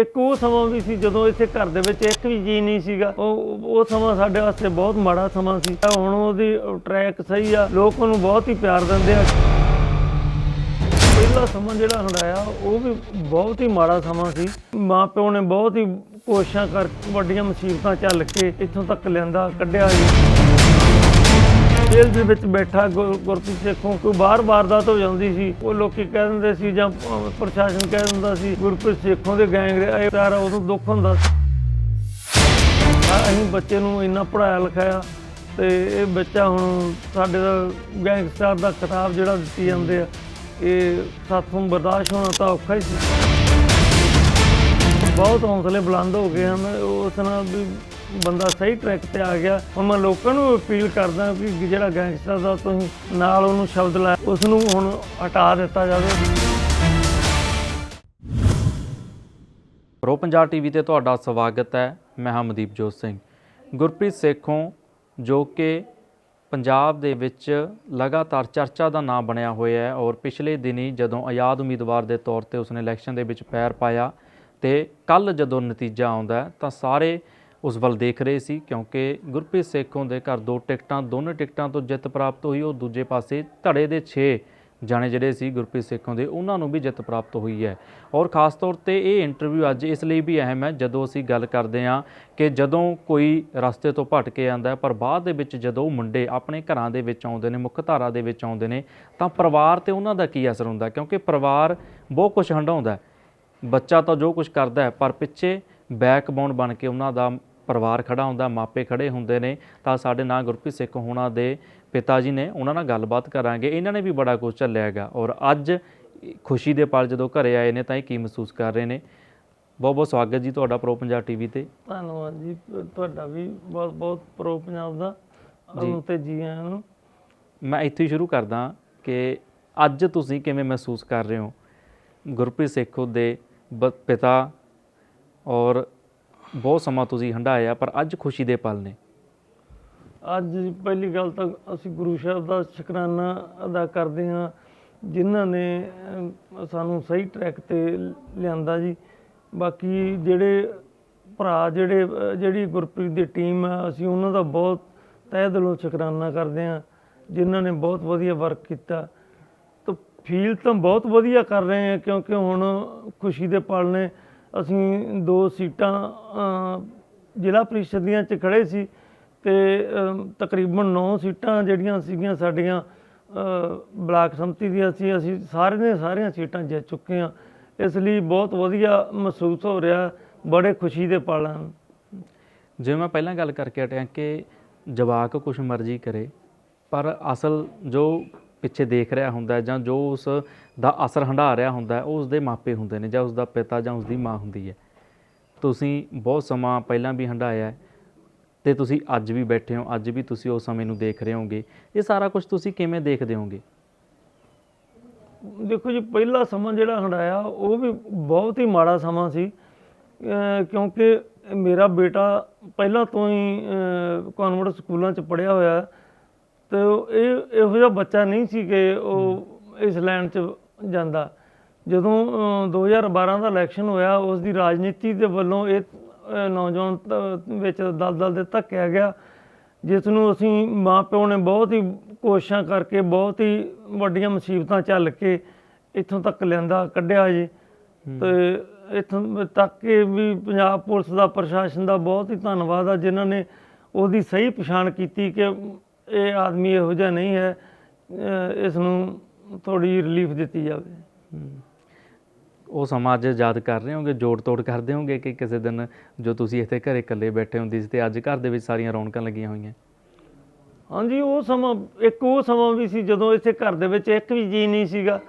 ਇੱਕ ਉਹ ਸਮਾਂ ਵੀ ਸੀ ਜਦੋਂ ਇੱਥੇ ਘਰ ਦੇ ਵਿੱਚ ਇੱਕ ਵੀ ਜੀ ਨਹੀਂ ਸੀਗਾ। ਉਹ ਉਹ ਸਮਾਂ ਸਾਡੇ ਵਾਸਤੇ ਬਹੁਤ ਮਾੜਾ ਸਮਾਂ ਸੀ। ਹੁਣ ਉਹਦੀ ਟਰੈਕ ਸਹੀ ਆ, ਲੋਕ ਉਹਨੂੰ ਬਹੁਤ ਹੀ ਪਿਆਰ ਦਿੰਦੇ ਆ। ਪਹਿਲਾ ਸਮਾਂ ਜਿਹੜਾ ਹੰਡਾਇਆ, ਉਹ ਵੀ ਬਹੁਤ ਹੀ ਮਾੜਾ ਸਮਾਂ ਸੀ। ਮਾਂ ਪਿਓ ਨੇ ਬਹੁਤ ਹੀ ਕੋਸ਼ਿਸ਼ਾਂ ਕਰ, ਵੱਡੀਆਂ ਮੁਸੀਬਤਾਂ ਝੱਲ ਕੇ ਇੱਥੋਂ ਤੱਕ ਲਿਆਂਦਾ, ਕੱਢਿਆ ਜੀ। ਜੇਲ੍ਹ ਦੇ ਵਿੱਚ ਬੈਠਾ ਗੁਰ- ਗੁਰਪ੍ਰੀਤ ਸੇਖੋਂ ਕੋਈ ਬਾਹਰ ਵਾਰਦਾਤ ਹੋ ਜਾਂਦੀ ਸੀ। ਉਹ ਲੋਕੀ ਕਹਿ ਦਿੰਦੇ ਸੀ ਜਾਂ ਪ੍ਰਸ਼ਾਸਨ ਕਹਿ ਦਿੰਦਾ ਸੀ, ਗੁਰਪ੍ਰੀਤ ਸੇਖੋਂ ਦੇ ਗੈਂਗ ਦੇ ਇਹ ਸਾਰਾ ਉਦੋਂ ਦੁੱਖ ਹੁੰਦਾ ਸੀ। ਅਸੀਂ ਬੱਚੇ ਨੂੰ ਇੰਨਾ ਪੜਾਇਆ ਲਿਖਾਇਆ ਤੇ ਇਹ ਬੱਚਾ ਹੁਣ ਸਾਡੇ ਦਾ ਗੈਂਗਸਟਰ ਦਾ ਖਿਤਾਬ ਜਿਹੜਾ ਦਿੱਤੀ ਜਾਂਦੇ ਆ, ਇਹ ਸਾਥੋਂ ਬਰਦਾਸ਼ਤ ਹੋਣਾ ਤਾਂ ਔਖਾ ਹੀ ਸੀ। ਬਹੁਤ ਹੌਸਲੇ ਬੁਲੰਦ ਹੋ ਗਏ ਹਨ। ਉਸ ਨਾਲ ਵੀ ਬੰਦਾ ਸਹੀ ਟਰੈਕ ਤੇ ਆ ਗਿਆ, ਹੁਣ ਮੈਂ ਲੋਕਾਂ ਨੂੰ ਅਪੀਲ ਕਰਦਾ ਕਿ ਜਿਹੜਾ ਗੈਂਗਸਟਰ ਦਾ ਤੁਸੀਂ ਨਾਲ ਉਹਨੂੰ ਸ਼ਬਦ ਲਾਇਆ ਉਸ ਨੂੰ ਹੁਣ ਹਟਾ ਦਿੱਤਾ ਜਾਵੇ। ਪ੍ਰੋ ਪੰਜਾਬ ਟੀਵੀ ਤੇ ਤੁਹਾਡਾ ਸਵਾਗਤ ਹੈ, ਮੈਂ ਹਮਦੀਪ ਜੋਤ ਸਿੰਘ। ਗੁਰਪ੍ਰੀਤ ਸੇਖੋਂ, ਜੋ ਕਿ ਪੰਜਾਬ ਦੇ ਵਿੱਚ ਲਗਾਤਾਰ ਚਰਚਾ ਦਾ ਨਾਂ ਬਣਿਆ ਹੋਇਆ ਹੈ ਔਰ ਪਿਛਲੇ ਦਿਨੀ ਜਦੋਂ ਆਜ਼ਾਦ ਉਮੀਦਵਾਰ ਦੇ ਤੌਰ ਤੇ ਉਸਨੇ ਇਲੈਕਸ਼ਨ ਦੇ ਵਿੱਚ ਪੈਰ ਪਾਇਆ ਤੇ ਕੱਲ ਜਦੋਂ ਨਤੀਜਾ ਆਉਂਦਾ ਤਾਂ ਸਾਰੇ ਉਸ ਵੱਲ ਦੇਖ ਰਹੇ ਸੀ ਕਿਉਂਕਿ ਗੁਰਪ੍ਰੀਤ ਸੇਖੋਂ ਦੇ ਘਰ ਦੋ ਟਿਕਟਾਂ, ਦੋਨੇ ਟਿਕਟਾਂ ਤੋਂ ਜਿੱਤ ਪ੍ਰਾਪਤ ਹੋਈ, ਉਹ ਦੂਜੇ ਪਾਸੇ ਧੜੇ ਦੇ 6 ਜਾਣੇ ਜਿਹੜੇ ਸੀ ਗੁਰਪ੍ਰੀਤ ਸੇਖੋਂ ਦੇ, ਉਹਨਾਂ ਨੂੰ ਵੀ ਜਿੱਤ ਪ੍ਰਾਪਤ ਹੋਈ ਹੈ। ਔਰ ਖਾਸ ਤੌਰ ਤੇ ਇਹ ਇੰਟਰਵਿਊ ਅੱਜ ਇਸ ਲਈ ਵੀ ਅਹਿਮ ਹੈ, ਜਦੋਂ ਅਸੀਂ ਗੱਲ ਕਰਦੇ ਹਾਂ ਕਿ ਜਦੋਂ ਕੋਈ ਰਸਤੇ ਤੋਂ ਭਟਕ ਕੇ ਆਂਦਾ ਪਰ ਬਾਅਦ ਦੇ ਵਿੱਚ ਜਦੋਂ ਉਹ ਮੁੰਡੇ ਆਪਣੇ ਘਰਾਂ ਦੇ ਵਿੱਚ ਆਉਂਦੇ ਨੇ, ਮੁੱਖ ਧਾਰਾ ਦੇ ਵਿੱਚ ਆਉਂਦੇ ਨੇ, ਤਾਂ ਪਰਿਵਾਰ ਤੇ ਉਹਨਾਂ ਦਾ ਕੀ ਅਸਰ ਹੁੰਦਾ ਕਿਉਂਕਿ ਪਰਿਵਾਰ ਬਹੁਤ ਕੁਝ ਹੰਡਾਉਂਦਾ ਬੱਚਾ ਤਾਂ ਜੋ ਕੁਝ ਕਰਦਾ ਹੈ, ਪਰ ਪਿੱਛੇ ਬੈਕਬੋਨ ਬਣ ਕੇ ਉਹਨਾਂ ਦਾ ਪਰਿਵਾਰ ਖੜਾ ਹੁੰਦਾ ਮਾਪੇ ਖੜੇ ਹੁੰਦੇ ਨੇ ਤਾਂ ਸਾਡੇ ਨਾਲ ਗੁਰਪ੍ਰੀਤ ਸਿੱਖ ਹੋਣਾ ਦੇ ਪਿਤਾ ਜੀ ਨੇ ਉਹਨਾਂ ਨਾਲ ਗੱਲਬਾਤ ਕਰਾਂਗੇ। ਇਹਨਾਂ ਨੇ ਵੀ ਬੜਾ ਕੁਝ ਹੈਗਾ ਔਰ ਅੱਜ ਖੁਸ਼ੀ ਦੇ ਪਲ ਜਦੋਂ ਘਰੇ ਆਏ ਨੇ ਤਾਂ ਇਹ ਕੀ ਮਹਿਸੂਸ ਕਰ ਰਹੇ ਨੇ? ਬਹੁਤ ਬਹੁਤ ਸਵਾਗਤ ਜੀ ਤੁਹਾਡਾ ਪ੍ਰੋ ਪੰਜਾਬ ਟੀਵੀ ਤੇ। ਧੰਨਵਾਦ ਜੀ ਤੁਹਾਡਾ ਵੀ ਬਹੁਤ ਬਹੁਤ ਪ੍ਰੋ ਪੰਜਾਬ ਦਾ ਉਹਨੂੰ ਤੇ ਜੀ ਆਇਆਂ ਨੂੰ। ਮੈਂ ਇੱਥੇ ਹੀ ਸ਼ੁਰੂ ਕਰਦਾ ਕਿ ਅੱਜ ਤੁਸੀਂ ਕਿਵੇਂ ਮਹਿਸੂਸ ਕਰ ਰਹੇ ਹੋ? ਗੁਰਪ੍ਰੀਤ ਸੇਖੋ ਦੇ ਪਿਤਾ ਔਰ ਬਹੁਤ ਸਮਾਂ ਤੁਸੀਂ ਹੰਡਾਇਆ ਪਰ ਅੱਜ ਖੁਸ਼ੀ ਦੇ ਪਲ ਨੇ। ਅੱਜ ਪਹਿਲੀ ਗੱਲ ਤਾਂ ਅਸੀਂ ਗੁਰੂ ਸਾਹਿਬ ਦਾ ਸ਼ੁਕਰਾਨਾ ਅਦਾ ਕਰਦੇ ਹਾਂ, ਜਿਨ੍ਹਾਂ ਨੇ ਸਾਨੂੰ ਸਹੀ ਟਰੈਕ ਤੇ ਲਿਆਂਦਾ ਜੀ। ਬਾਕੀ ਜਿਹੜੇ ਭਰਾ, ਜਿਹੜੇ ਜਿਹੜੀ ਗੁਰਪ੍ਰੀਤ ਦੀ ਟੀਮ ਆ, ਅਸੀਂ ਉਹਨਾਂ ਦਾ ਬਹੁਤ ਤਹਿ ਦਿਲੋਂ ਸ਼ੁਕਰਾਨਾ ਕਰਦੇ ਹਾਂ, ਜਿਨ੍ਹਾਂ ਨੇ ਬਹੁਤ ਵਧੀਆ ਵਰਕ ਕੀਤਾ। ਤਾਂ ਫੀਲ ਤਾਂ ਬਹੁਤ ਵਧੀਆ ਕਰ ਰਹੇ ਹਾਂ, ਕਿਉਂਕਿ ਹੁਣ ਖੁਸ਼ੀ ਦੇ ਪਲ ਨੇ। ਅਸੀਂ ਦੋ ਸੀਟਾਂ ਜ਼ਿਲ੍ਹਾ ਪ੍ਰੀਸ਼ਦ ਦੀਆਂ ਚ ਖੜੇ ਸੀ ਤੇ ਤਕਰੀਬਨ 9 ਸੀਟਾਂ ਜਿਹੜੀਆਂ ਸੀਗੀਆਂ ਸਾਡੀਆਂ ਬਲਾਕ ਸੰਮਤੀ ਦੀਆਂ ਸੀ। ਅਸੀਂ ਸਾਰੇ ਨੇ ਸਾਰੀਆਂ ਸੀਟਾਂ ਜਿੱਤ ਚੁੱਕੇ ਹਾਂ। ਇਸ ਲਈ ਬਹੁਤ ਵਧੀਆ ਮਹਿਸੂਸ ਹੋ ਰਿਹਾ, ਬੜੇ ਖੁਸ਼ੀ ਦੇ ਪਲ ਹਨ। ਜਿਵੇਂ ਮੈਂ ਪਹਿਲਾਂ ਗੱਲ ਕਰਕੇ ਹਟਿਆ ਕਿ ਜਵਾਕ ਕੁਛ ਮਰਜ਼ੀ ਕਰੇ, ਪਰ ਅਸਲ ਜੋ ਪਿੱਛੇ ਦੇਖ ਰਿਹਾ ਹੁੰਦਾ ਜਾਂ ਜੋ ਉਸ ਦਾ ਅਸਰ ਹੰਢਾ ਰਿਹਾ ਹੁੰਦਾ ਉਹ ਉਸਦੇ ਮਾਪੇ ਹੁੰਦੇ ਨੇ ਜਾਂ ਉਸਦਾ ਪਿਤਾ ਜਾਂ ਉਸਦੀ ਮਾਂ ਹੁੰਦੀ ਹੈ। ਤੁਸੀਂ ਬਹੁਤ ਸਮਾਂ ਪਹਿਲਾਂ ਵੀ ਹੰਢਾਇਆ ਹੈ ਤੇ ਤੁਸੀਂ ਅੱਜ ਵੀ ਬੈਠੇ ਹੋ, ਅੱਜ ਵੀ ਤੁਸੀਂ ਉਸ ਸਮੇਂ ਨੂੰ ਦੇਖ ਰਹੇ ਹੋਗੇ ਇਹ ਸਾਰਾ ਕੁਝ ਤੁਸੀਂ ਕਿਵੇਂ ਦੇਖਦੇ ਹੋਗੇ ਦੇਖੋ ਜੀ, ਪਹਿਲਾ ਸਮਾਂ ਜਿਹੜਾ ਹੰਡਾਇਆ ਉਹ ਵੀ ਬਹੁਤ ਹੀ ਮਾੜਾ ਸਮਾਂ ਸੀ। ਕਿਉਂਕਿ ਮੇਰਾ ਬੇਟਾ ਪਹਿਲਾਂ ਤੋਂ ਹੀ ਕਨਵਰਟ ਸਕੂਲਾਂ 'ਚ ਪੜਿਆ ਹੋਇਆ ਤੇ ਇਹ, ਇਹੋ ਜਿਹਾ ਬੱਚਾ ਨਹੀਂ ਸੀ ਕਿ ਉਹ ਇਸ ਲਾਈਨ 'ਚ ਜਾਂਦਾ। ਜਦੋਂ ਅਹ, 2012 ਦਾ ਇਲੈਕਸ਼ਨ ਹੋਇਆ ਉਸ ਦੀ ਰਾਜਨੀਤੀ ਦੇ ਵੱਲੋਂ ਇਹ ਨੌਜਵਾਨ ਵਿੱਚ ਦਲਦਲ ਦੇ ਧੱਕਿਆ ਗਿਆ ਜਿਸ ਨੂੰ ਅਸੀਂ ਮਾਂ ਪਿਓ ਨੇ ਬਹੁਤ ਹੀ ਕੋਸ਼ਿਸ਼ਾਂ ਕਰਕੇ ਬਹੁਤ ਹੀ ਵੱਡੀਆਂ ਮੁਸੀਬਤਾਂ ਝੱਲ ਕੇ ਇੱਥੋਂ ਤੱਕ ਲਿਆਂਦਾ ਕੱਢਿਆ ਜੀ। ਤੇ ਇੱਥੋਂ ਤੱਕ ਕਿ ਵੀ ਪੰਜਾਬ ਪੁਲਿਸ ਦਾ ਪ੍ਰਸ਼ਾਸਨ ਦਾ ਬਹੁਤ ਹੀ ਧੰਨਵਾਦ ਆ ਜਿਨ੍ਹਾਂ ਨੇ ਉਹਦੀ ਸਹੀ ਪਛਾਣ ਕੀਤੀ ਕਿ ਇਹ ਆਦਮੀ ਇਹੋ ਜਿਹਾ ਨਹੀਂ ਹੈ ਇਸ ਨੂੰ ਥੋੜੀ ਰਿਲੀਫ ਦਿੱਤੀ ਜਾਵੇ। ਉਹ ਸਮਾਂ ਅੱਜ ਯਾਦ ਕਰ ਰਹੇ ਹੋਗੇ ਜੋੜ ਤੋੜ ਕਰਦੇ ਹੋਗੇ ਕਿ ਕਿਸੇ ਦਿਨ ਜੋ ਤੁਸੀਂ ਇੱਥੇ ਘਰੇ ਇਕੱਲੇ ਬੈਠੇ ਹੁੰਦੇ ਸੀ ਤੇ ਅੱਜ ਘਰ ਦੇ ਵਿੱਚ ਸਾਰੀਆਂ ਰੌਣਕਾਂ ਲੱਗੀਆਂ ਹੋਈਆਂ? ਹਾਂਜੀ ਉਹ ਸਮਾਂ ਇੱਕ ਉਹ ਸਮਾਂ ਵੀ ਸੀ ਜਦੋਂ ਇੱਥੇ ਘਰ ਦੇ ਵਿੱਚ ਇੱਕ ਵੀ ਜੀ ਨਹੀਂ ਸੀਗਾ।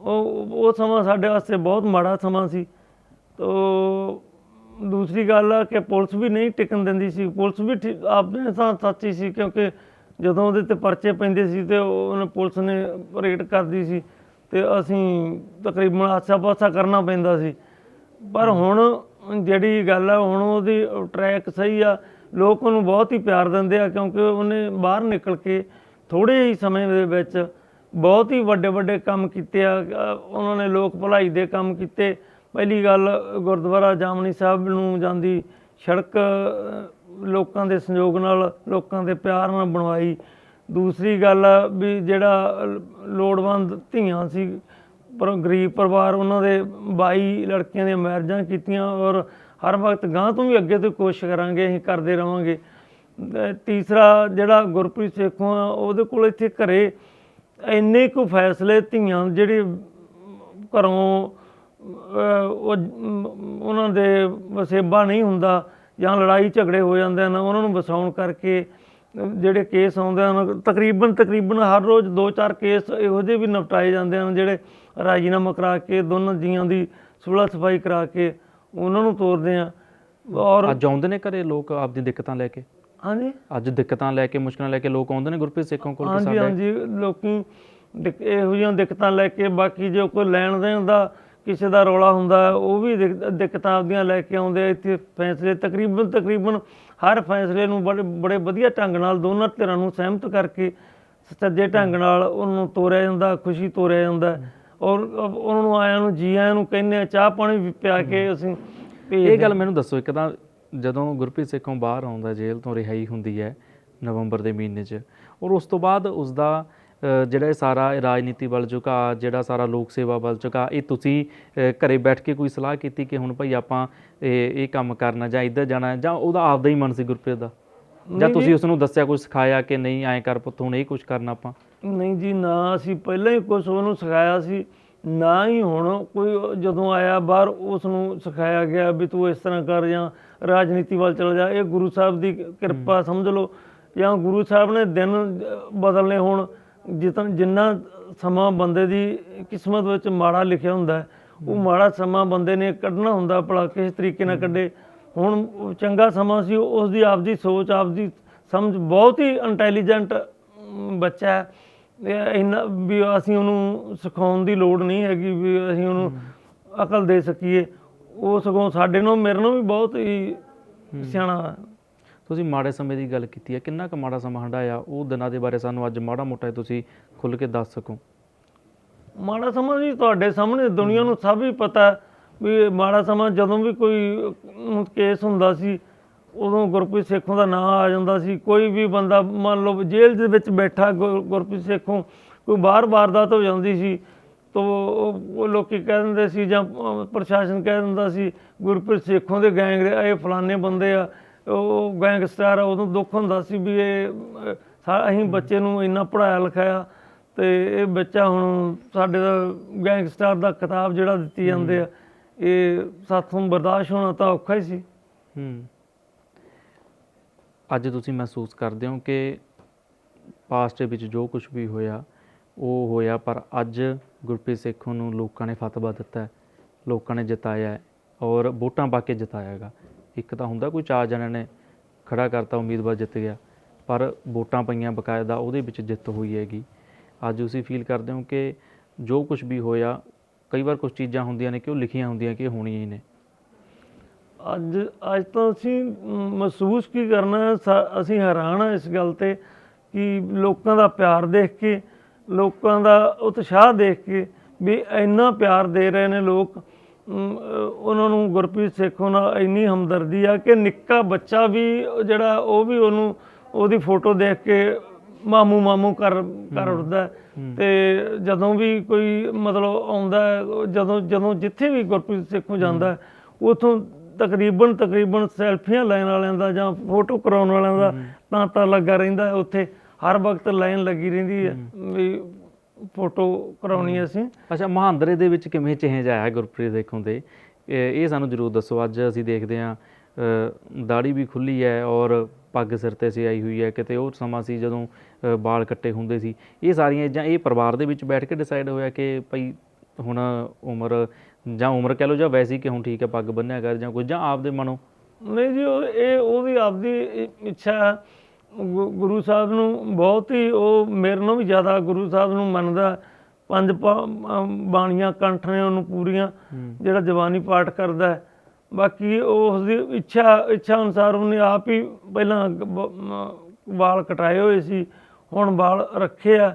ਉਹ ਉਹ ਸਮਾਂ ਸਾਡੇ ਵਾਸਤੇ ਬਹੁਤ ਮਾੜਾ ਸਮਾਂ ਸੀ। ਤੋ ਦੂਸਰੀ ਗੱਲ ਆ ਕਿ ਪੁਲਿਸ ਵੀ ਨਹੀਂ ਟਿਕਣ ਦਿੰਦੀ ਸੀ। ਪੁਲਿਸ ਵੀ ਠੀ- ਆਪਣੇ ਸਾਥ ਸੱਚੀ ਸੀ ਕਿਉਂਕਿ ਜਦੋਂ ਉਹਦੇ ਤੇ ਪਰਚੇ ਪੈਂਦੇ ਸੀ ਤੇ ਉਹਨੇ ਪੁਲਿਸ ਨੇ ਰੇਡ ਕਰਦੀ ਸੀ ਤੇ ਅਸੀਂ ਤਕਰੀਬਨ ਆਸਾ-ਪਾਸਾ ਕਰਨਾ ਪੈਂਦਾ ਸੀ। ਪਰ ਹੁਣ ਜਿਹੜੀ ਗੱਲ ਆ ਹੁਣ ਉਹਦੀ ਟਰੈਕ ਸਹੀ ਆ ਲੋਕ ਉਹਨੂੰ ਬਹੁਤ ਹੀ ਪਿਆਰ ਦਿੰਦੇ ਆ ਕਿਉਂਕਿ ਉਹਨੇ ਬਾਹਰ ਨਿਕਲ ਕੇ ਥੋੜੇ ਹੀ ਸਮੇਂ ਦੇ ਵਿੱਚ ਬਹੁਤ ਹੀ ਵੱਡੇ ਵੱਡੇ ਕੰਮ ਕੀਤੇ ਆ। ਉਹਨਾਂ ਨੇ ਲੋਕ ਭਲਾਈ ਦੇ ਕੰਮ ਕੀਤੇ। ਪਹਿਲੀ ਗੱਲ ਗੁਰਦੁਆਰਾ ਜਾਮਨੀ ਸਾਹਿਬ ਨੂੰ ਜਾਂਦੀ ਸੜਕ ਲੋਕਾਂ ਦੇ ਸੰਯੋਗ ਨਾਲ, ਲੋਕਾਂ ਦੇ ਪਿਆਰ ਨਾਲ ਬਣਵਾਈ। ਦੂਸਰੀ ਗੱਲ ਵੀ ਜਿਹੜਾ ਲੋੜਵੰਦ ਧੀਆਂ ਸੀ, ਪਰ ਗਰੀਬ ਪਰਿਵਾਰ, ਉਹਨਾਂ ਦੇ 22 ਲੜਕੀਆਂ ਦੀਆਂ ਮੈਰਿਜਾਂ ਕੀਤੀਆਂ ਔਰ ਹਰ ਵਕਤ ਗਾਂ ਤੋਂ ਵੀ ਅੱਗੇ ਤੋਂ ਕੋਸ਼ਿਸ਼ ਕਰਾਂਗੇ, ਅਸੀਂ ਕਰਦੇ ਰਵਾਂਗੇ। ਤੀਸਰਾ ਜਿਹੜਾ ਗੁਰਪ੍ਰੀਤ ਸੇਖੋਂ ਆ, ਉਹਦੇ ਕੋਲ ਇੱਥੇ ਘਰੇ ਇੰਨੇ ਕੁ ਫੈਸਲੇ ਧੀਆਂ ਜਿਹੜੇ ਘਰੋਂ ਉਹਨਾਂ ਦੇ ਵਸੇਬਾ ਨਹੀਂ ਹੁੰਦਾ ਜਾਂ ਲੜਾਈ ਝਗੜੇ ਹੋ ਜਾਂਦੇ ਨੇ ਉਹਨਾਂ ਨੂੰ ਵਸਾਉਣ ਕਰਕੇ ਜਿਹੜੇ ਕੇਸ ਆਉਂਦੇ ਹਨ ਤਕਰੀਬਨ ਤਕਰੀਬਨ ਹਰ ਰੋਜ਼ ਦੋ ਚਾਰ ਕੇਸ ਇਹੋ ਜਿਹੇ ਵੀ ਨਿਪਟਾਏ ਜਾਂਦੇ ਹਨ ਜਿਹੜੇ ਰਾਜੀਨਾਮਾ ਕਰਾ ਕੇ ਦੋਨਾਂ ਜੀਆਂ ਦੀ ਸੁਲਹ ਸਫ਼ਾਈ ਕਰਾ ਕੇ ਉਹਨਾਂ ਨੂੰ ਤੋਰਦੇ ਆ। ਔਰ ਅੱਜ ਆਉਂਦੇ ਨੇ ਘਰੇ ਲੋਕ ਆਪਦੀ ਦਿੱਕਤਾਂ ਲੈ ਕੇ? ਹਾਂਜੀ। ਅੱਜ ਦਿੱਕਤਾਂ ਲੈ ਕੇ ਮੁਸ਼ਕਲਾਂ ਲੈ ਕੇ ਲੋਕ ਆਉਂਦੇ ਨੇ ਗੁਰਪ੍ਰੀਤ ਸੇਖੋਂ ਕੋਲ ਹਾਂਜੀ ਹਾਂਜੀ ਲੋਕੀ ਇਹੋ ਜਿਹੀਆਂ ਦਿੱਕਤਾਂ ਲੈ ਕੇ ਬਾਕੀ ਜੋ ਕੋਈ ਲੈਣ ਦੇਣ ਦਾ ਕਿਸੇ ਦਾ ਰੌਲਾ ਹੁੰਦਾ ਉਹ ਵੀ ਦਿੱਕ- ਦਿੱਕਤਾਂ ਆਪਦੀਆਂ ਲੈ ਕੇ ਆਉਂਦੇ ਆ। ਇੱਥੇ ਫੈਸਲੇ ਤਕਰੀਬਨ ਤਕਰੀਬਨ ਹਰ ਫੈਸਲੇ ਨੂੰ ਬੜੇ ਬੜੇ ਵਧੀਆ ਢੰਗ ਨਾਲ ਦੋਨਾਂ ਧਿਰਾਂ ਨੂੰ ਸਹਿਮਤ ਕਰਕੇ ਸੱਜੇ ਢੰਗ ਨਾਲ ਉਹਨੂੰ ਤੋਰਿਆ ਜਾਂਦਾ ਖੁਸ਼ੀ ਤੋਰਿਆ ਜਾਂਦਾ। ਔਰ ਉਹਨਾਂ ਨੂੰ ਆਇਆਂ ਨੂੰ ਜੀ ਆਇਆਂ ਨੂੰ ਕਹਿੰਦੇ ਆ ਚਾਹ ਪਾਣੀ ਵੀ ਪਿਆ ਕੇ ਅਸੀਂ ਭੇਜਦੇ ਇਹ ਗੱਲ ਮੈਨੂੰ ਦੱਸੋ ਇੱਕ ਤਾਂ ਜਦੋਂ ਗੁਰਪ੍ਰੀਤ ਸੇਖੋਂ ਬਾਹਰ ਆਉਂਦਾ ਜੇਲ੍ਹ ਤੋਂ ਰਿਹਾਈ ਹੁੰਦੀ ਹੈ ਨਵੰਬਰ ਦੇ ਮਹੀਨੇ 'ਚ ਔਰ ਉਸ ਤੋਂ ਬਾਅਦ ਉਸ ਦਾ ਜਿਹੜਾ ਇਹ ਸਾਰਾ ਰਾਜਨੀਤੀ ਵੱਲ ਝੁਕਾ ਜਿਹੜਾ ਸਾਰਾ ਲੋਕ ਸੇਵਾ ਵੱਲ ਝੁਕਾ ਇਹ ਤੁਸੀਂ ਘਰੇ ਬੈਠ ਕੇ ਕੋਈ ਸਲਾਹ ਕੀਤੀ ਕਿ ਹੁਣ ਭਾਈ ਆਪਾਂ ਇਹ ਇਹ ਕੰਮ ਕਰਨਾ ਜਾਂ ਇੱਧਰ ਜਾਣਾ ਜਾਂ ਉਹਦਾ ਆਪਦਾ ਹੀ ਮਨ ਸੀ ਗੁਰਪ੍ਰੀਤ ਦਾ? ਜਾਂ ਤੁਸੀਂ ਉਸ ਨੂੰ ਦੱਸਿਆ ਕੁਝ ਸਿਖਾਇਆ ਕਿ ਨਹੀਂ ਐਂ ਕਰ ਪੁੱਤ ਹੁਣ ਇਹ ਕੁਝ ਕਰਨਾ ਆਪਾਂ? ਨਹੀਂ ਜੀ ਨਾ ਅਸੀਂ ਪਹਿਲਾਂ ਹੀ ਕੁਝ ਉਹਨੂੰ ਸਿਖਾਇਆ ਸੀ ਨਾ ਹੀ ਹੁਣ ਕੋਈ ਜਦੋਂ ਆਇਆ ਬਾਹਰ ਉਸ ਨੂੰ ਸਿਖਾਇਆ ਗਿਆ ਵੀ ਤੂੰ ਇਸ ਤਰ੍ਹਾਂ ਕਰ ਜਾਂ ਰਾਜਨੀਤੀ ਵੱਲ ਚਲ ਜਾ। ਇਹ ਗੁਰੂ ਸਾਹਿਬ ਦੀ ਕਿਰਪਾ ਸਮਝ ਲਓ ਜਾਂ ਗੁਰੂ ਸਾਹਿਬ ਨੇ ਦਿਨ ਬਦਲਨੇ ਹੋਣ ਜਿਤਨ ਜਿੰਨਾ ਸਮਾਂ ਬੰਦੇ ਦੀ ਕਿਸਮਤ ਵਿੱਚ ਮਾੜਾ ਲਿਖਿਆ ਹੁੰਦਾ ਉਹ ਮਾੜਾ ਸਮਾਂ ਬੰਦੇ ਨੇ ਕੱਢਣਾ ਹੁੰਦਾ ਭਲਾ ਕਿਸ ਤਰੀਕੇ ਨਾਲ ਕੱਢੇ। ਹੁਣ ਚੰਗਾ ਸਮਾਂ ਸੀ ਉਸ ਦੀ ਆਪਦੀ ਸੋਚ ਆਪਦੀ ਸਮਝ ਬਹੁਤ ਹੀ ਇੰਟੈਲੀਜੈਂਟ ਬੱਚਾ ਹੈ। ਇਹ ਇੰਨਾ ਵੀ ਅਸੀਂ ਉਹਨੂੰ ਸਿਖਾਉਣ ਦੀ ਲੋੜ ਨਹੀਂ ਹੈਗੀ ਵੀ ਅਸੀਂ ਉਹਨੂੰ ਅਕਲ ਦੇ ਸਕੀਏ। ਉਹ ਸਗੋਂ ਸਾਡੇ ਨਾਲ ਮੇਰੇ ਨਾਲ ਵੀ ਬਹੁਤ ਹੀ। ਸਿਆਣਾ। ਤੁਸੀਂ ਮਾੜੇ ਸਮੇਂ ਦੀ ਗੱਲ ਕੀਤੀ ਹੈ, ਕਿੰਨਾ ਕੁ ਮਾੜਾ ਸਮਾਂ ਹੰਡਾਇਆ ਉਹ ਦਿਨਾਂ ਦੇ ਬਾਰੇ ਸਾਨੂੰ ਅੱਜ ਮਾੜਾ ਮੋਟਾ ਤੁਸੀਂ ਖੁੱਲ ਕੇ ਦੱਸ ਸਕੋ। ਮਾੜਾ ਸਮਾਂ ਜੀ ਤੁਹਾਡੇ ਸਾਹਮਣੇ ਦੁਨੀਆ ਨੂੰ ਸਭ ਹੀ ਪਤਾ ਵੀ ਮਾੜਾ ਸਮਾਂ ਜਦੋਂ ਵੀ ਕੋਈ ਕੇਸ ਹੁੰਦਾ ਸੀ, ਉਦੋਂ ਗੁਰਪ੍ਰੀਤ ਸੇਖੋਂ ਦਾ ਨਾਂ ਆ ਜਾਂਦਾ ਸੀ। ਕੋਈ ਵੀ ਬੰਦਾ, ਮੰਨ ਲਓ ਜੇਲ੍ਹ ਦੇ ਵਿੱਚ ਬੈਠਾ ਗੁਰ- ਗੁਰਪ੍ਰੀਤ ਸੇਖੋਂ, ਕੋਈ ਬਾਹਰ ਵਾਰਦਾਤ ਹੋ ਜਾਂਦੀ ਸੀ, ਤੋ ਉਹ ਉਹ ਲੋਕੀ ਕਹਿ ਦਿੰਦੇ ਸੀ ਜਾਂ ਪ੍ਰਸ਼ਾਸਨ ਕਹਿ ਦਿੰਦਾ ਸੀ, ਗੁਰਪ੍ਰੀਤ ਸੇਖੋਂ ਦੇ ਗੈਂਗ ਦੇ ਇਹ ਫਲਾਣੇ ਬੰਦੇ ਆ ਉਹ ਗੈਂਗਸਟਰ ਉਦੋਂ ਦੁੱਖ ਹੁੰਦਾ ਸੀ ਵੀ ਇਹ ਸਾ- ਅਸੀਂ ਬੱਚੇ ਨੂੰ ਇੰਨਾ ਪੜਾਇਆ ਲਿਖਾਇਆ ਤੇ ਇਹ ਬੱਚਾ ਹੁਣ ਸਾਡੇ ਦਾ ਗੈਂਗਸਟਰ ਦਾ ਕਿਤਾਬ ਜਿਹੜਾ ਦਿੱਤੀ ਜਾਂਦੇ ਆ ਇਹ ਸਾਥੋਂ ਬਰਦਾਸ਼ਤ ਹੋਣਾ ਤਾਂ ਔਖਾ ਹੀ ਸੀ। ਹੂੰ। ਅੱਜ ਤੁਸੀਂ ਮਹਿਸੂਸ ਕਰਦੇ ਹੋ ਕਿ ਪਾਸਟ ਦੇ ਵਿੱਚ ਜੋ ਕੁਝ ਵੀ ਹੋਇਆ ਉਹ ਹੋਇਆ ਪਰ ਅੱਜ ਗੁਰਪ੍ਰੀਤ ਸੇਖੋਂ ਨੂੰ ਲੋਕਾਂ ਨੇ ਫਤਵਾ ਦਿੱਤਾ ਹੈ ਲੋਕਾਂ ਨੇ ਜਿਤਾਇਆ ਹੈ ਔਰ ਵੋਟਾਂ ਪਾ ਕੇ ਜਿਤਾਇਆ ਹੈਗਾ ਇੱਕ ਤਾਂ ਹੁੰਦਾ ਕੋਈ ਚਾਰ ਜਣਿਆਂ ਨੇ ਖੜਾ ਕਰਤਾ, ਉਮੀਦਵਾਰ ਜਿੱਤ ਗਿਆ, ਪਰ ਵੋਟਾਂ ਪਈਆਂ ਬਕਾਇਦਾ ਉਹਦੇ ਵਿੱਚ ਜਿੱਤ ਹੋਈ ਹੈਗੀ। ਅੱਜ ਤੁਸੀਂ ਫੀਲ ਕਰਦੇ ਹੋ ਕਿ ਜੋ ਕੁਝ ਵੀ ਹੋਇਆ, ਕਈ ਵਾਰ ਕੁਝ ਚੀਜ਼ਾਂ ਹੁੰਦੀਆਂ ਨੇ ਕਿ ਉਹ ਲਿਖੀਆਂ ਹੁੰਦੀਆਂ ਕਿ ਹੋਣੀਆਂ ਹੀ ਨੇ। ਅੱਜ ਅੱਜ ਤਾਂ ਅਸੀਂ ਮਹਿਸੂਸ ਕੀ ਕਰਨਾ, ਸਾ- ਅਸੀਂ ਹੈਰਾਨ ਆ ਇਸ ਗੱਲ ਤੇ ਕਿ ਲੋਕਾਂ ਦਾ ਪਿਆਰ ਦੇਖ ਕੇ, ਲੋਕਾਂ ਦਾ ਉਤਸ਼ਾਹ ਦੇਖ ਕੇ ਵੀ ਇੰਨਾ ਪਿਆਰ ਦੇ ਰਹੇ ਨੇ ਲੋਕ। ਉਹਨਾਂ ਨੂੰ ਗੁਰਪ੍ਰੀਤ ਸੇਖੋਂ ਨਾਲ ਇੰਨੀ ਹਮਦਰਦੀ ਆ ਕਿ ਨਿੱਕਾ ਬੱਚਾ ਵੀ ਜਿਹੜਾ ਉਹ ਵੀ ਉਹਨੂੰ ਉਹਦੀ ਫੋਟੋ ਦੇਖ ਕੇ ਮਾਮੂ ਮਾਮੂ ਕਰ ਕਰ ਉੱਠਦਾ। ਤੇ ਜਦੋਂ ਵੀ ਕੋਈ ਮਤਲਬ ਆਉਂਦਾ ਜਦੋਂ ਜਦੋਂ ਜਿੱਥੇ ਵੀ ਗੁਰਪ੍ਰੀਤ ਸੇਖੋਂ ਜਾਂਦਾ ਉਥੋਂ ਤਕਰੀਬਨ ਤਕਰੀਬਨ ਸੈਲਫੀਆਂ ਲੈਣ ਵਾਲਿਆਂ ਦਾ ਜਾਂ ਫੋਟੋ ਕਰਾਉਣ ਵਾਲਿਆਂ ਦਾ ਤਾਂ ਤਾਂ ਲੱਗਾ ਰਹਿੰਦਾ ਉੱਥੇ ਹਰ ਵਕਤ ਲਾਈਨ ਲੱਗੀ ਰਹਿੰਦੀ ਹੈ। ਵੀ ਫੋਟੋ ਕਰਾਉਣੀ ਹੈ ਅਸੀਂ। ਅੱਛਾ ਮਹਾਂਦਰੇ ਦੇ ਵਿੱਚ ਕਿਵੇਂ ਚੇਂਜ ਆਇਆ ਗੁਰਪ੍ਰੀਤ ਦੇਖੋਂ ਦੇ ਇਹ ਸਾਨੂੰ ਜ਼ਰੂਰ ਦੱਸੋ। ਅੱਜ ਅਸੀਂ ਦੇਖਦੇ ਹਾਂ ਦਾੜੀ ਵੀ ਖੁੱਲੀ ਹੈ ਔਰ ਪੱਗ ਸਿਰ ਤੇ ਸੇ ਆਈ ਹੋਈ ਹੈ। ਕਿਤੇ ਉਹ ਸਮਾਂ ਸੀ ਜਦੋਂ ਵਾਲ ਕੱਟੇ ਹੁੰਦੇ ਸੀ। ਇਹ ਸਾਰੀਆਂ ਚੀਜ਼ਾਂ ਇਹ ਪਰਿਵਾਰ ਦੇ ਵਿੱਚ ਬੈਠ ਕੇ ਡਿਸਾਈਡ ਹੋਇਆ ਕਿ ਭਈ ਹੁਣ ਉਮਰ ਜਾਂ ਉਮਰ ਕਹਿ ਲਓ ਜਾਂ ਵੈਸੀ ਕਿ ਹੁਣ ਠੀਕ ਹੈ ਪੱਗ ਬੰਨਿਆ ਕਰ ਜਾਂ ਕੁਝ ਜਾਂ ਆਪਦੇ ਮਨੋਂ? ਨਹੀਂ ਜੀ ਉਹ ਇਹ ਉਹਦੀ ਆਪਦੀ ਇੱਛਾ ਗੁਰੂ ਸਾਹਿਬ ਨੂੰ ਬਹੁਤ ਹੀ ਉਹ ਮੇਰੇ ਨਾਲੋਂ ਵੀ ਜ਼ਿਆਦਾ ਗੁਰੂ ਸਾਹਿਬ ਨੂੰ ਮੰਨਦਾ। ਪੰਜ ਬਾਣੀਆਂ ਕੰਠ ਨੇ ਉਹਨੂੰ ਪੂਰੀਆਂ ਜਿਹੜਾ ਜਵਾਨੀ ਪਾਠ ਕਰਦਾ ਬਾਕੀ ਉਹ ਉਸਦੀ ਇੱਛਾ ਇੱਛਾ ਅਨੁਸਾਰ ਉਹਨੇ ਆਪ ਹੀ ਪਹਿਲਾਂ ਵਾਲ ਕਟਾਏ ਹੋਏ ਸੀ। ਹੁਣ ਵਾਲ ਰੱਖੇ ਆ।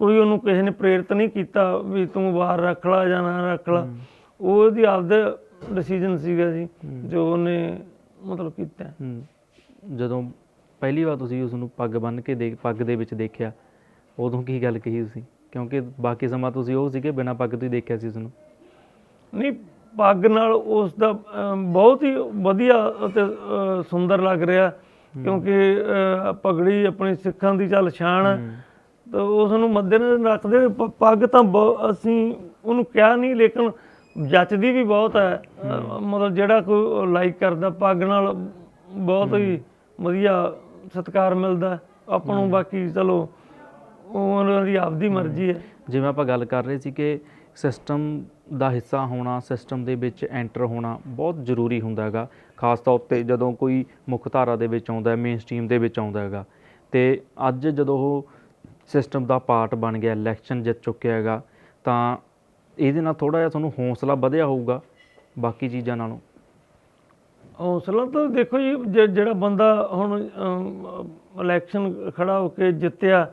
ਕੋਈ ਉਹਨੂੰ ਕਿਸੇ ਨੇ ਪ੍ਰੇਰਿਤ ਨਹੀਂ ਕੀਤਾ ਵੀ ਤੂੰ ਵਾਲ ਰੱਖ ਲਾ ਜਾਂ ਨਾ ਰੱਖ ਲਾ। ਉਹ ਉਹਦੀ ਆਪਦਾ ਡਿਸੀਜਨ ਸੀਗਾ ਜੀ ਜੋ ਉਹਨੇ ਮਤਲਬ ਕੀਤਾ। ਜਦੋਂ ਪਹਿਲੀ ਵਾਰ ਤੁਸੀਂ ਉਸ ਨੂੰ ਪੱਗ ਬੰਨ੍ਹ ਕੇ ਦੇਖ ਪੱਗ ਦੇ ਵਿੱਚ ਦੇਖਿਆ ਉਦੋਂ ਕੀ ਗੱਲ ਕਹੀ ਤੁਸੀਂ? ਕਿਉਂਕਿ ਬਾਕੀ ਸਮਾਂ ਤੁਸੀਂ ਉਹ ਸੀਗੇ ਬਿਨਾਂ ਪੱਗ ਤੋਂ ਹੀ ਦੇਖਿਆ ਸੀ ਉਸ ਨੂੰ ਨਹੀਂ ਪੱਗ ਨਾਲ ਉਸ ਦਾ ਬਹੁਤ ਹੀ ਵਧੀਆ ਅਤੇ ਸੁੰਦਰ ਲੱਗ ਰਿਹਾ। ਕਿਉਂਕਿ ਪਗੜੀ ਆਪਣੀ ਸਿੱਖਾਂ ਦੀ ਚੱਲ ਸ਼ਾਨ। ਤਾਂ ਉਸ ਨੂੰ ਮੱਦੇਨਜ਼ਰ ਰੱਖਦੇ ਪੱਗ ਤਾਂ ਅਸੀਂ ਉਹਨੂੰ ਕਿਹਾ ਨਹੀਂ ਲੇਕਿਨ ਜੱਚਦੀ ਵੀ ਬਹੁਤ ਹੈ। ਮਤਲਬ ਜਿਹੜਾ ਕੋਈ ਲਾਈਕ ਕਰਦਾ ਪੱਗ ਨਾਲ ਬਹੁਤ ਹੀ ਵਧੀਆ ਸਤਿਕਾਰ ਮਿਲਦਾ। ਆਪਾਂ ਨੂੰ ਬਾਕੀ ਚਲੋ ਉਹ ਉਹਨਾਂ ਦੀ ਆਪਦੀ ਮਰਜ਼ੀ ਹੈ। ਜਿਵੇਂ ਆਪਾਂ ਗੱਲ ਕਰ ਰਹੇ ਸੀ ਕਿ ਸਿਸਟਮ ਦਾ ਹਿੱਸਾ ਹੋਣਾ ਸਿਸਟਮ ਦੇ ਵਿੱਚ ਐਂਟਰ ਹੋਣਾ ਬਹੁਤ ਜ਼ਰੂਰੀ ਹੁੰਦਾ ਹੈਗਾ। ਖਾਸ ਤੌਰ ਤੇ ਜਦੋਂ ਕੋਈ ਮੁੱਖ ਧਾਰਾ ਦੇ ਵਿੱਚ ਆਉਂਦਾ ਹੈ ਮੇਨ ਸਟ੍ਰੀਮ ਦੇ ਵਿੱਚ ਆਉਂਦਾ ਹੈਗਾ। ਤੇ ਅੱਜ ਜਦੋਂ ਉਹ ਸਿਸਟਮ ਦਾ ਪਾਰਟ ਬਣ ਗਿਆ ਇਲੈਕਸ਼ਨ ਜਿੱਤ ਚੁੱਕਿਆ ਹੈਗਾ ਤਾਂ ਇਹਦੇ ਨਾਲ ਥੋੜਾ ਜਿਹਾ ਤੁਹਾਨੂੰ ਹੌਸਲਾ ਵਧਿਆ ਹੋਊਗਾ ਬਾਕੀ ਚੀਜ਼ਾਂ ਨਾਲੋਂ। ਹੌਸਲਾ ਤਾਂ ਦੇਖੋ ਜੀ ਜ- ਜਿਹੜਾ ਬੰਦਾ ਹੁਣ ਇਲੈਕਸ਼ਨ ਖੜਾ ਹੋ ਕੇ ਜਿੱਤਿਆ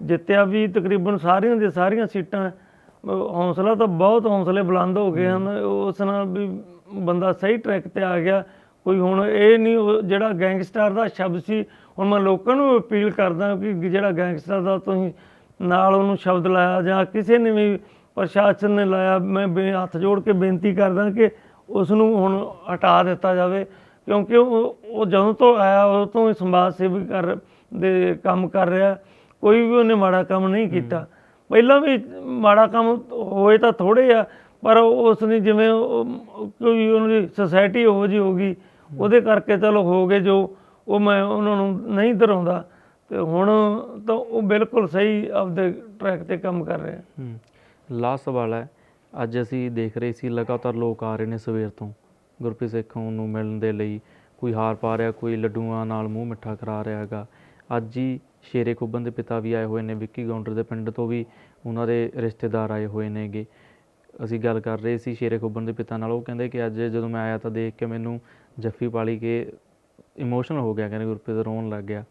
ਜਿੱਤਿਆ ਵੀ ਤਕਰੀਬਨ ਸਾਰੀਆਂ ਦੇ ਸਾਰੀਆਂ ਸੀਟਾਂ ਅਹ ਹੌਸਲਾ ਤਾਂ ਬਹੁਤ ਹੌਸਲੇ ਬੁਲੰਦ ਹੋ ਗਏ ਹਨ। ਉਸ ਨਾਲ ਵੀ ਬੰਦਾ ਸਹੀ ਟਰੈਕ ਤੇ ਆ ਗਿਆ। ਕੋਈ ਹੁਣ ਇਹ ਨਹੀਂ ਉਹ ਜਿਹੜਾ ਗੈਂਗਸਟਰ ਦਾ ਸ਼ਬਦ ਸੀ ਹੁਣ ਮੈਂ ਲੋਕਾਂ ਨੂੰ ਅਪੀਲ ਕਰਦਾ ਕਿ ਜਿਹੜਾ ਗੈਂਗਸਟਰ ਦਾ ਤੁਸੀਂ ਨਾਲ ਉਹਨੂੰ ਸ਼ਬਦ ਲਾਇਆ ਜਾਂ ਕਿਸੇ ਨੇ ਵੀ ਪ੍ਰਸ਼ਾਸਨ ਨੇ ਲਾਇਆ ਮੈਂ ਬੇ- ਹੱਥ ਜੋੜ ਕੇ ਬੇਨਤੀ ਕਰਦਾ ਕਿ ਉਸ ਨੂੰ ਹੁਣ ਹਟਾ ਦਿੱਤਾ ਜਾਵੇ ਕਿਉਂਕਿ ਉਹ ਉਹ ਜਦੋਂ ਤੋਂ ਆਇਆ ਉਹ ਤੋਂ ਹੀ ਸਮਾਜ ਸੇਵੀ ਕਰ ਦੇ ਕੰਮ ਕਰ ਰਿਹਾ ਕੋਈ ਵੀ ਉਹਨੇ ਮਾੜਾ ਕੰਮ ਨਹੀਂ ਕੀਤਾ। ਪਹਿਲਾਂ ਵੀ ਮਾੜਾ ਕੰਮ ਹੋਏ ਤਾਂ ਥੋੜੇ ਆ ਪਰ ਉਸ ਨੇ ਜਿਵੇਂ ਕੋਈ ਉਹਦੀ ਸੁਸਾਇਟੀ ਉਹੋ ਜੀ ਹੋ ਗਈ ਉਹਦੇ ਕਰਕੇ ਚਲੋ ਹੋ ਗਏ ਜੋ ਉਹ ਮੈਂ ਉਹਨਾਂ ਨੂੰ ਨਹੀਂ ਦਰਾਉਂਦਾ ਤੇ ਹੁਣ ਤਾਂ ਉਹ ਬਿਲਕੁਲ ਸਹੀ ਆਪਦੇ ਟਰੈਕ ਤੇ ਕੰਮ ਕਰ ਰਿਹਾ। ਹੂੰ। ਲਾਸਟ ਸਵਾਲ ਹੈ ਅੱਜ ਅਸੀਂ ਦੇਖ ਰਹੇ ਸੀ, ਲਗਾਤਾਰ ਲੋਕ ਆ ਰਹੇ ਨੇ ਸਵੇਰ ਤੋਂ। ਗੁਰਪ੍ਰੀਤ ਸੇਖੋਂ ਨੂੰ ਮਿਲਣ ਦੇ ਲਈ ਕੋਈ ਹਾਰ ਪਾ ਰਿਹਾ, ਕੋਈ ਲੱਡੂਆਂ ਨਾਲ ਮੂੰਹ ਮਿੱਠਾ ਕਰਾ ਰਿਹਾ ਹੈਗਾ। ਅੱਜ ਹੀ ਸ਼ੇਰੇ ਖੁੱਬਨ ਦੇ ਪਿਤਾ ਵੀ ਆਏ ਹੋਏ ਨੇ, ਵਿੱਕੀ ਗੌਂਡਰ ਦੇ ਪਿੰਡ ਤੋਂ ਵੀ ਉਹਨਾਂ ਦੇ ਰਿਸ਼ਤੇਦਾਰ ਆਏ ਹੋਏ ਨੇਗੇ। ਅਸੀਂ ਗੱਲ ਕਰ ਰਹੇ ਸੀ ਸ਼ੇਰੇ ਖੁੱਬਨ ਦੇ ਪਿਤਾ ਨਾਲ, ਉਹ ਕਹਿੰਦੇ ਕਿ ਅੱਜ ਜਦੋਂ ਮੈਂ ਆਇਆ ਤਾਂ ਦੇਖ ਕੇ ਮੈਨੂੰ ਜੱਫੀ ਪਾਲੀ ਕੇ ਇਮੋਸ਼ਨਲ ਹੋ ਗਿਆ, ਕਹਿੰਦੇ ਗੁਰਪ੍ਰੀਤ ਰੋਣ ਲੱਗ ਗਿਆ।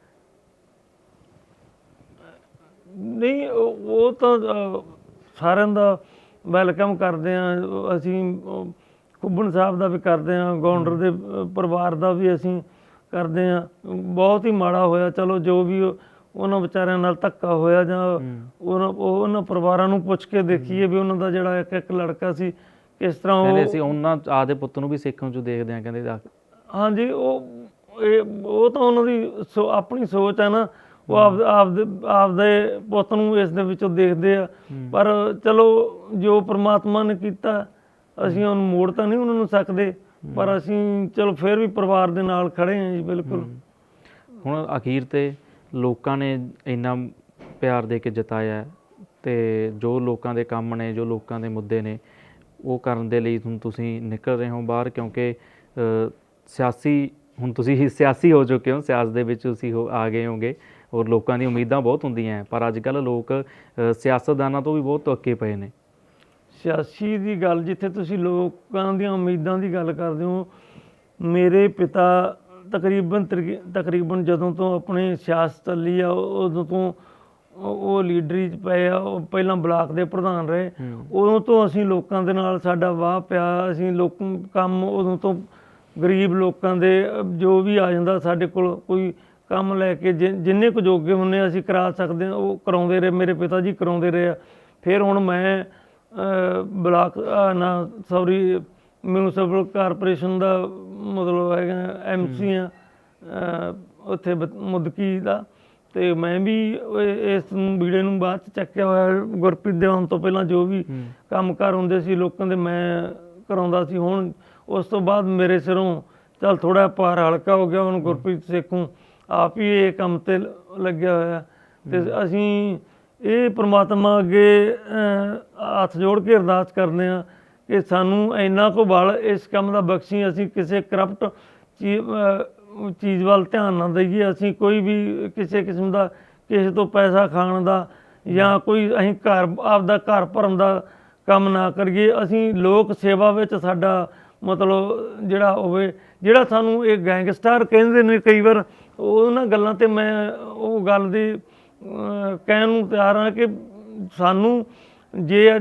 ਨਹੀਂ, ਉਹ ਤਾਂ ਸਾਰਿਆਂ ਦਾ ਵੈਲਕਮ ਕਰਦੇ ਆ ਅਸੀਂ ਕੁੱਬਣ ਸਾਹਿਬ ਦਾ ਵੀ ਕਰਦੇ ਆ ਗੌਂਡਰ ਦੇ ਪਰਿਵਾਰ ਦਾ ਵੀ ਅਸੀਂ ਕਰਦੇ ਆ। ਬਹੁਤ ਹੀ ਮਾੜਾ ਹੋਇਆ ਚਲੋ ਜੋ ਵੀ ਉਹ- ਉਹਨਾਂ ਵਿਚਾਰਿਆਂ ਨਾਲ ਧੱਕਾ ਹੋਇਆ ਜਾਂ ਉਹਨਾਂ ਉਹ- ਉਹਨਾਂ ਪਰਿਵਾਰਾਂ ਨੂੰ ਪੁੱਛ ਕੇ ਦੇਖੀਏ ਵੀ ਉਹਨਾਂ ਦਾ ਜਿਹੜਾ ਇੱਕ ਇੱਕ ਲੜਕਾ ਸੀ ਕਿਸ ਤਰ੍ਹਾਂ ਕਹਿੰਦੇ ਉਹ ਅਸੀਂ ਉਹਨਾਂ ਆਦੇ ਪੁੱਤ ਨੂੰ ਵੀ ਸਿੱਖਾਂ ਚੋਂ ਦੇਖਦੇ ਆ ਕਹਿੰਦੇ ਆ ਹਾਂਜੀ ਉਹ ਇਹ ਉਹ ਤਾਂ ਉਹਨਾਂ ਦੀ ਆਪਣੀ ਸੋਚ ਹੈ ਨਾ। ਉਹ ਆਪ ਆਪਦੇ ਆਪਦੇ ਪੁੱਤ ਨੂੰ ਇਸ ਦੇ ਵਿੱਚੋਂ ਦੇਖਦੇ ਆ। ਪਰ ਚਲੋ ਜੋ ਪ੍ਰਮਾਤਮਾ ਨੇ ਕੀਤਾ ਅਸੀਂ ਉਹਨੂੰ ਮੋੜ ਤਾਂ ਨਹੀਂ ਉਹਨਾਂ ਨੂੰ ਸਕਦੇ ਪਰ ਅਸੀਂ ਚਲੋ ਫਿਰ ਵੀ ਪਰਿਵਾਰ ਦੇ ਨਾਲ ਖੜੇ ਹਾਂ ਜੀ ਬਿਲਕੁਲ। ਹੁਣ ਅਖੀਰ ਤੇ ਲੋਕਾਂ ਨੇ ਇੰਨਾ ਪਿਆਰ ਦੇ ਕੇ ਜਿਤਾਇਆ ਤੇ ਜੋ ਲੋਕਾਂ ਦੇ ਕੰਮ ਨੇ ਜੋ ਲੋਕਾਂ ਦੇ ਮੁੱਦੇ ਨੇ ਉਹ ਕਰਨ ਦੇ ਲਈ ਹੁਣ ਤੁਸੀਂ ਨਿਕਲ ਰਹੇ ਹੋ ਬਾਹਰ ਕਿਉਂਕਿ ਸਿਆਸੀ ਹੁਣ ਤੁਸੀਂ ਹੀ ਸਿਆਸੀ ਹੋ ਚੁੱਕੇ ਹੋ ਸਿਆਸਤ ਦੇ ਵਿੱਚ ਤੁਸੀਂ ਆ ਗਏ ਹੋਗੇ। ਔਰ ਲੋਕਾਂ ਦੀ ਉਮੀਦਾਂ ਬਹੁਤ ਹੁੰਦੀਆਂ ਪਰ ਅੱਜ ਕੱਲ ਲੋਕ ਸਿਆਸਤਦਾਨਾਂ ਤੋਂ ਵੀ ਬਹੁਤ ਅੱਕੇ ਪਏ ਨੇ। ਸਿਆਸੀ ਦੀ ਗੱਲ ਜਿੱਥੇ ਤੁਸੀਂ ਲੋਕਾਂ ਦੀਆਂ ਉਮੀਦਾਂ ਦੀ ਗੱਲ ਕਰਦੇ ਹੋ ਮੇਰੇ ਪਿਤਾ ਤਕਰੀਬਨ ਤਕਰੀਬਨ ਜਦੋਂ ਤੋਂ ਆਪਣੀ ਸਿਆਸਤ ਚੱਲੀ ਆ ਉਦੋਂ ਤੋਂ ਉਹ ਲੀਡਰੀ ਚ ਪਏ ਆ ਉਹ ਪਹਿਲਾਂ ਬਲਾਕ ਦੇ ਪ੍ਰਧਾਨ ਰਹੇ। ਉਦੋਂ ਤੋਂ ਅਸੀਂ ਲੋਕਾਂ ਦੇ ਨਾਲ ਸਾਡਾ ਵਾਹ ਪਿਆ ਅਸੀਂ ਲੋਕ ਕੰਮ ਉਦੋਂ ਤੋਂ ਗਰੀਬ ਲੋਕਾਂ ਦੇ ਜੋ ਵੀ ਆ ਜਾਂਦਾ ਸਾਡੇ ਕੋਲ ਕੋਈ ਕੰਮ ਲੈ ਕੇ ਜਿ- ਜਿੰਨੇ ਕੁ ਜੋਗੇ ਹੁੰਨੇ ਅਸੀਂ ਕਰਾ ਸਕਦੇ ਹਾਂ। ਉਹ ਕਰਾਉਂਦੇ ਰਹੇ ਮੇਰੇ ਪਿਤਾ ਜੀ ਕਰਾਉਂਦੇ ਰਹੇ ਆ। ਫਿਰ ਹੁਣ ਮੈਂ ਅਹ, ਬਲਾਕ ਅਹ, ਨਾ ਸੌਰੀ ਮਿਊਨਿਸਪਲ ਕਾਰਪੋਰੇਸ਼ਨ ਦਾ ਮਤਲਬ ਹੈਗਾ ਐਮਸੀ ਆ ਅਹ, ਉੱਥੇ ਬ- ਮੁਦਕੀ ਦਾ। ਤੇ ਮੈਂ ਵੀ ਇਹ- ਇਸ ਵੀਡੀਓ ਨੂੰ ਬਾਅਦ ਚ ਚੱਕਿਆ ਹੋਇਆ ਗੁਰਪ੍ਰੀਤ ਦੇ ਆਉਣ ਤੋਂ ਪਹਿਲਾਂ ਜੋ ਵੀ ਕੰਮ ਕਾਰ ਹੁੰਦੇ ਸੀ ਲੋਕਾਂ ਦੇ ਮੈਂ ਕਰਾਉਂਦਾ ਸੀ। ਹੁਣ ਉਸ ਤੋਂ ਬਾਅਦ ਮੇਰੇ ਸਿਰੋਂ ਚੱਲ ਥੋੜਾ ਭਾਰ ਹਲਕਾ ਹੋ ਗਿਆ। ਹੁਣ ਗੁਰਪ੍ਰੀਤ ਸੇਖੋਂ ਆਪ ਹੀ ਇਹ ਕੰਮ ਤੇ ਲ- ਲੱਗਿਆ ਹੋਇਆ। ਤੇ ਅਸੀਂ ਇਹ ਪ੍ਰਮਾਤਮਾ ਅੱਗੇ ਹੱਥ ਜੋੜ ਕੇ ਅਰਦਾਸ ਕਰਦੇ ਆ ਕਿ ਸਾਨੂੰ ਇੰਨਾ ਕੁ ਬਲ ਇਸ ਕੰਮ ਦਾ ਬਖਸ਼ੀ ਅਸੀਂ ਕਿਸੇ ਕਰਪਟ ਚੀਜ਼ ਵੱਲ ਧਿਆਨ ਨਾ ਦਈਏ। ਅਸੀਂ ਕੋਈ ਵੀ ਕਿਸੇ ਕਿਸਮ ਦਾ ਕਿਸੇ ਤੋਂ ਪੈਸਾ ਖਾਣ ਦਾ ਜਾਂ ਕੋਈ ਅਸੀਂ ਘਰ, ਆਪਦਾ ਘਰ ਭਰਨ ਦਾ ਕੰਮ ਨਾ ਕਰੀਏ। ਅਸੀਂ ਲੋਕ ਸੇਵਾ ਵਿੱਚ ਸਾਡਾ ਮਤਲਬ ਜਿਹੜਾ ਹੋਵੇ, ਜਿਹੜਾ ਸਾਨੂੰ ਇਹ ਗੈਂਗਸਟਰ ਕਹਿੰਦੇ ਨੇ ਕਈ ਵਾਰ ਉਹਨਾਂ ਗੱਲਾਂ ਤੇ ਮੈਂ ਉਹ ਗੱਲ ਦੀ ਕਹਿਣ ਨੂੰ ਤਿਆਰ ਹਾਂ ਕਿ ਸਾਨੂੰ ਜੇ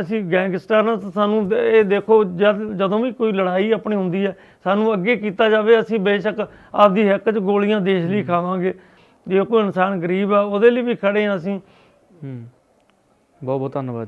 ਅਸੀਂ ਗੈਂਗਸਟਰ ਨਾਲ ਤਾਂ ਸਾਨੂੰ ਇਹ ਦੇਖੋ ਜਦ ਜਦੋਂ ਵੀ ਕੋਈ ਲੜਾਈ ਆਪਣੀ ਹੁੰਦੀ ਹੈ, ਸਾਨੂੰ ਅੱਗੇ ਕੀਤਾ ਜਾਵੇ, ਅਸੀਂ ਬੇਸ਼ੱਕ ਆਪਦੀ ਹੱਕ 'ਚ ਗੋਲੀਆਂ ਦੇਸ਼ ਲਈ ਖਾਵਾਂਗੇ। ਜੇ ਕੋਈ ਇਨਸਾਨ ਗਰੀਬ ਆ, ਉਹਦੇ ਲਈ ਵੀ ਖੜੇ ਹਾਂ ਅਸੀਂ। ਹੂੰ। ਬਹੁਤ ਬਹੁਤ ਧੰਨਵਾਦ ਜੀ।